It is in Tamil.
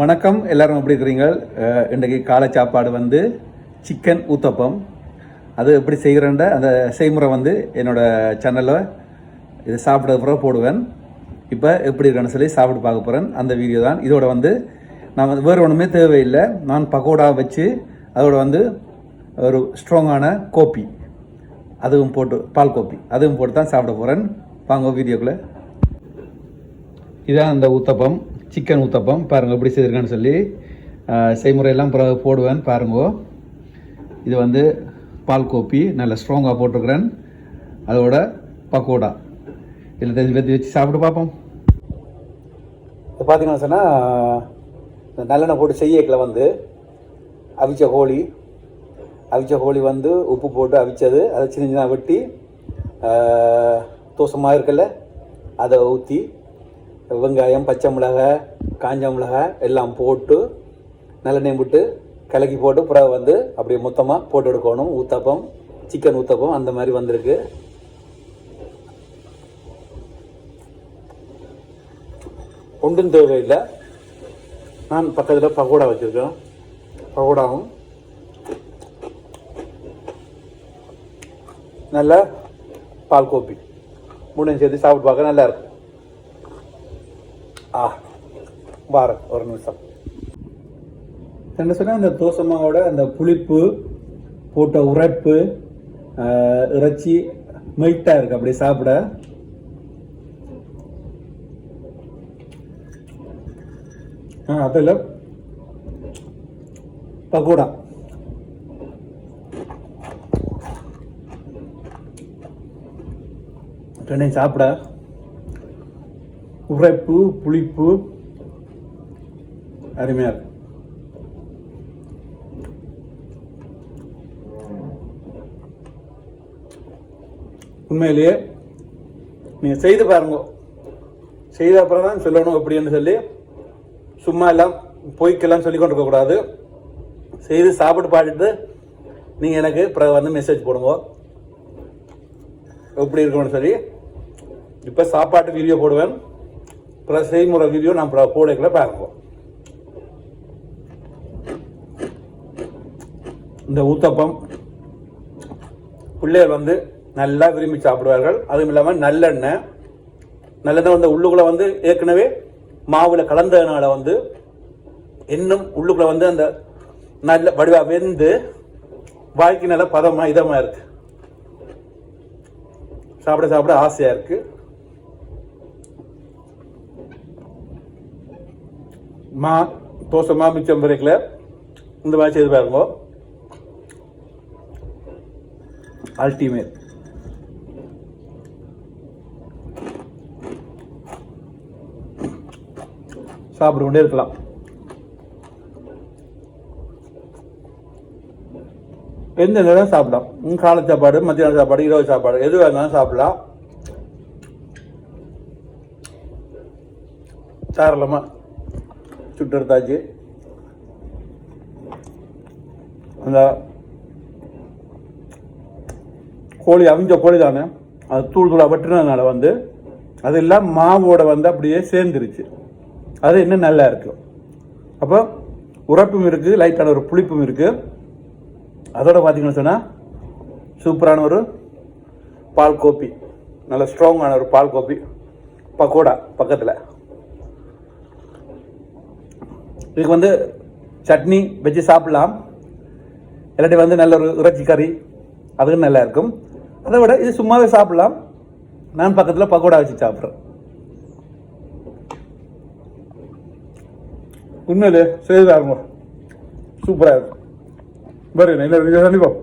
வணக்கம். எல்லாரும் எப்படி இருக்கிறீங்க? இன்றைக்கு காலை சாப்பாடு வந்து சிக்கன் ஊத்தப்பம். அது எப்படி செய்கிறேன்ற அந்த செய்முறை வந்து என்னோட சேனலில் இது சாப்பிட பிறகு போடுவேன். இப்போ எப்படி இருக்குன்னு சொல்லி சாப்பிட்டு பார்க்க போகிறேன் அந்த வீடியோ தான். இதோட வந்து நான் வந்து வேறு ஒன்றுமே தேவையில்லை. நான் பக்கோடா வச்சு அதோட வந்து ஒரு ஸ்ட்ராங்கான கோப்பி. அதுவும் போட்டு பால் கோப்பி. அதுவும் போட்டு தான் சாப்பிட போகிறேன் வாங்க வீடியோக்குள்ளே இதான் அந்த ஊத்தப்பம். சிக்கன் ஊத்தப்பம் பாருங்கள் எப்படி செய்திருக்கேன்னு சொல்லி செய்முறையெல்லாம் பிறகு போடுவேன் பாருங்கோ. இது வந்து பால் கோப்பி நல்ல ஸ்ட்ராங்காக போட்டிருக்கிறேன். அதோட பக்கோடா. இல்லை தெரிஞ்சு வச்சு சாப்பிட்டு பார்ப்போம். இப்போ பார்த்தீங்கன்னா சொன்னால் நல்லெண்ணெய் போட்டு செய்யக்கில் வந்து அவிச்ச கோழி அவிச்ச கோழி வந்து உப்பு போட்டு அவிச்சது அதை சின்ன சின்ன வெட்டி தோசமாக இருக்குல்ல அதை ஊற்றி வெங்காயம் பச்சை மிளகாய் காஞ்ச மிளகாய் எல்லாம் போட்டு நல்லெண்ணெய் விட்டு கலக்கி போட்டு பிறகு வந்து அப்படியே மொத்தமாக போட்டு எடுக்கணும். ஊத்தப்பம் சிக்கன் ஊத்தப்பம் அந்த மாதிரி வந்திருக்கு. ஒன்றும் தேவையில்லை. நான் பக்கத்தில் பகோடா வச்சுருக்கேன். பகோடாவும் நல்ல பால் கோப்பி மூணையும் சேர்த்து சாப்பிட்டு பார்க்க நல்லாயிருக்கும் ஆ பாரு ஒரு நிமிஷம். என்ன சொன்னால் இந்த தோசை மாவோட அந்த புளிப்பு போட்ட உரைப்பு இறைச்சி மெல்ட்டாக இருக்கு அப்படி சாப்பிட. ஆ அதில் பக்கோடா ரெண்டையும் சாப்பிட. உரைப்பு புளிப்பு. அருமையாக இருக்கு. உண்மையிலேயே நீங்கள் செய்து பாருங்க. செய்த அப்புறம் தான் சொல்லணும் அப்படின்னு சொல்லி சும்மா எல்லாம் பொய்க்கெல்லாம் சொல்லி கொண்டு இருக்கக்கூடாது செய்து சாப்பிட்டு பாடிட்டு நீங்கள் எனக்கு பிறகு வந்து மெசேஜ் போடுங்க. எப்படி இருக்கணும்னு சொல்லி இப்போ சாப்பாட்டு வீடியோ போடுவேன். பல செய்முறை வீடியோ நான் அப்புறம் பார்ப்போம். இந்த ஊத்தப்பம் பிள்ளைகள் வந்து நல்லா விரும்பி சாப்பிடுவார்கள். அதுவும் இல்லாமல் நல்லெண்ணெய் நல்லெண்ணெய் வந்து உள்ளுக்குள்ள வந்து ஏற்கனவே மாவில் கலந்ததுனால வந்து இன்னும் உள்ளுக்குள்ள வந்து அந்த நல்ல வடிவாக வெந்து வாய்க்கு நல்ல பதமாக இதமாக இருக்குது சாப்பிட சாப்பிட ஆசையாக இருக்குது மா தோசை மிச்சம் பிறக்கல இந்த மாதிரி செய்து பாருங்க. அல்டிமேட் சாப்பிட்டு கொண்டே இருக்கலாம். எந்த நேரம் சாப்பிடலாம்? ம், காலை சாப்பாடு மத்தியான சாப்பாடு இரவு சாப்பாடு எது வேணாலும் சாப்பிடலாம். தாராளமாக சுட்டு எடுத்தாச்சு அந்த கோழி அவிஞ்ச கோழி தானே அது தூள் தூளாக வெட்டினதுனால வந்து அதெல்லாம் மாவோட வந்து அப்படியே சேர்ந்துருச்சு. அது இன்னும் நல்லா இருக்கும் அப்போ உரப்பும் இருக்குது லைட்டான ஒரு புளிப்பும் இருக்குது அதோட பார்த்தீங்கன்னு சொன்னால் சூப்பரான ஒரு பால் கோப்பி நல்ல ஸ்ட்ராங்கான ஒரு பால் கோப்பி பக்கோடா பக்கத்தில். இதுக்கு வந்து சட்னி வச்சு சாப்பிடலாம். இல்லாட்டி வந்து நல்ல ஒரு இறைச்சி கறி அதுவும் நல்லா இருக்கும். அதை விட இது சும்மாவே சாப்பிடலாம். நான் பக்கத்தில் பக்கோடா வச்சு சாப்பிட்றேன். உண்மையிலே செய்து சூப்பராக இருக்கும் பாரு நல்ல சந்திப்போம்